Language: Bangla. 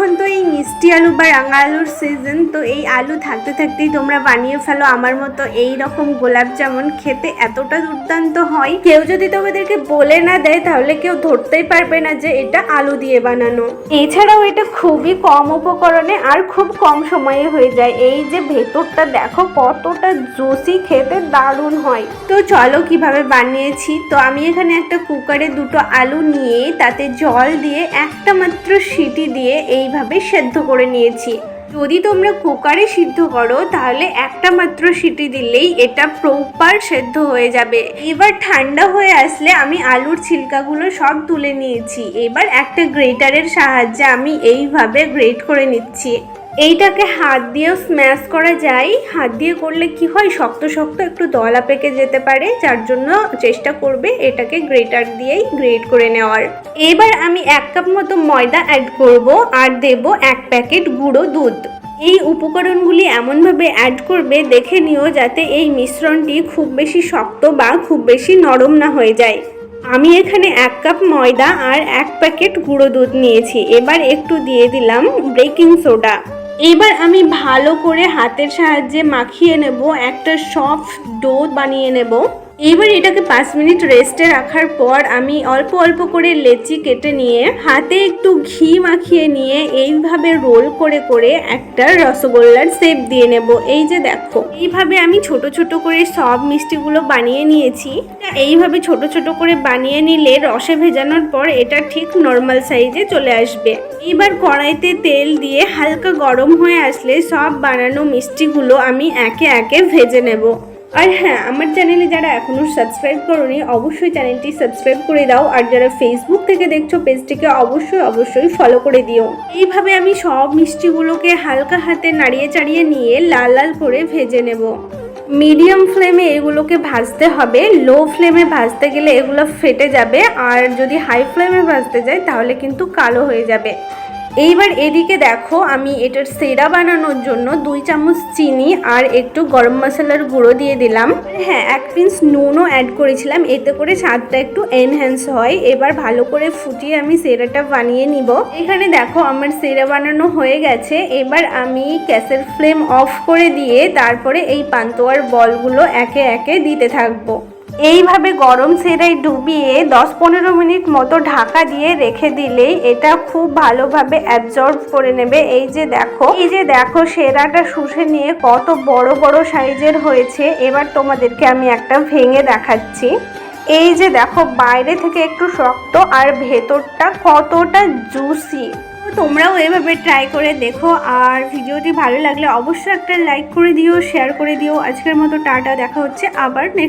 এখন তো এই মিষ্টি আলু বা রাঙা আলুর সিজন তো এই আলু থাকতে থাকতেই তোমরা বানিয়ে ফেলো। আমার মতো এই রকম গোলাপ জামুন খেতে এতটা দুর্দান্ত হয়। কেউ যদি তোমাদেরকে বলে না দেয়, তাহলে কেউ ধরতেই পারবে না যে এটা আলু দিয়ে বানানো। এছাড়াও এটা খুবই কম উপকরণে আর খুব কম সময়ে হয়ে যায়। এই যে ভেতরটা দেখো, কতটা জুসি খেতে দারুণ হয়। তো চলো কীভাবে বানিয়েছি? তো আমি এখানে একটা কুকারে দুটো আলু নিয়ে তাতে জল দিয়ে একটা মাত্র সিটি দিয়ে এইভাবে সেদ্ধ করে নিয়েছি। যদি তোমরা কুকারে সিদ্ধ করো, তাহলে একটা মাত্র সিটি দিলেই এটা প্রপার সেদ্ধ হয়ে যাবে। এবার ঠান্ডা হয়ে আসলে আমি আলুর ছিলকাগুলো সব তুলে নিয়েছি। এবার একটা গ্রেটারের সাহায্যে আমি এইভাবে গ্রেট করে নিচ্ছি। এইটাকে হাত দিয়েও স্ম্যাশ করা যায়। হাত দিয়ে করলে কি হয়? শক্ত শক্ত একটু দলা পেকে যেতে পারে, যার জন্য চেষ্টা করবে এটাকে গ্রেটার দিয়েই গ্রেট করে নেওয়ার। এবার আমি এক কাপ মতো ময়দা অ্যাড করব আর দেব এক প্যাকেট গুঁড়ো দুধ। এই উপকরণগুলি এমনভাবে অ্যাড করবে, দেখে নিও যাতে এই মিশ্রণটি খুব বেশি শক্ত বা খুব বেশি নরম না হয়ে যায়। আমি এখানে এক কাপ ময়দা আর এক প্যাকেট গুঁড়ো দুধ নিয়েছি। এবার একটু দিয়ে দিলাম বেকিং সোডা এবার আমি ভালো করে হাতের সাহায্যে মাখিয়ে নেব একটা সফট ডো বানিয়ে নেব। এবার এটাকে পাঁচ মিনিট রেস্টে রাখার পর আমি অল্প অল্প করে লেচি কেটে নিয়ে, হাতে একটু ঘি মাখিয়ে নিয়ে এইভাবে রোল করে করে একটা রসগোল্লার শেপ দিয়ে নেব। এই যে দেখো, এইভাবে আমি ছোট ছোট করে সব মিষ্টিগুলো বানিয়ে নিয়েছি। এইভাবে ছোট ছোট করে বানিয়ে নিলে রসে ভেজানোর পর এটা ঠিক নর্মাল সাইজে চলে আসবে। এবার কড়াইতে তেল দিয়ে হালকা গরম হয়ে আসলে সব বানানো মিষ্টিগুলো আমি একে একে ভেজে নেব। আর হ্যাঁ আমার চ্যানেলে যারা এখনও সাবস্ক্রাইব করোনি, অবশ্যই চ্যানেলটি সাবস্ক্রাইব করে দাও। আর যারা ফেসবুক থেকে দেখছ পেজটিকে অবশ্যই অবশ্যই ফলো করে দিও। এইভাবে আমি সব মিষ্টিগুলোকে হালকা হাতে নাড়িয়ে চাড়িয়ে নিয়ে লাল লাল করে ভেজে নেব। মিডিয়াম ফ্লেমে এগুলোকে ভাজতে হবে। লো ফ্লেমে ভাজতে গেলে এগুলো ফেটে যাবে। আর যদি হাই ফ্লেমে ভাজতে যায় তাহলে কিন্তু কালো হয়ে যাবে। এইবার এদিকে দেখো, আমি এটার সেরা বানানোর জন্য দুই চামচ চিনি আর একটু গরম মশলার গুঁড়ো দিয়ে দিলাম। হ্যাঁ এক পিঞ্চ নুনও অ্যাড করেছিলাম, এতে করে স্বাদটা একটু এনহ্যান্স হয়। এবার ভালো করে ফুটিয়ে আমি সেরাটা বানিয়ে নিব। এখানে দেখো, আমার সেরা বানানো হয়ে গেছে। এবার আমি গ্যাসের ফ্লেম অফ করে দিয়ে তারপরে এই পান্তোয়ার বলগুলো একে একে দিতে থাকব। এইভাবে গরম সেরাই ডুবিয়ে দশ পনেরো মিনিট মতো ঢাকা দিয়ে রেখে দিলেই এটা খুব ভালোভাবে অ্যাবজর্ব করে নেবে। এই যে দেখো, এই যে দেখো সেরাটা শুষে নিয়ে কত বড় বড় সাইজের হয়েছে। এবার তোমাদেরকে আমি একটা ভেঙে দেখাচ্ছি। এই যে দেখো, বাইরে থেকে একটু শক্ত আর ভেতরটা কতটা জুসি তোমরাও এভাবে ট্রাই করে দেখো। আর ভিডিওটি ভালো লাগলে অবশ্যই একটা লাইক করে দিও শেয়ার করে দিও। আজকের মতো টাটা, দেখা হচ্ছে আবার নেক্সট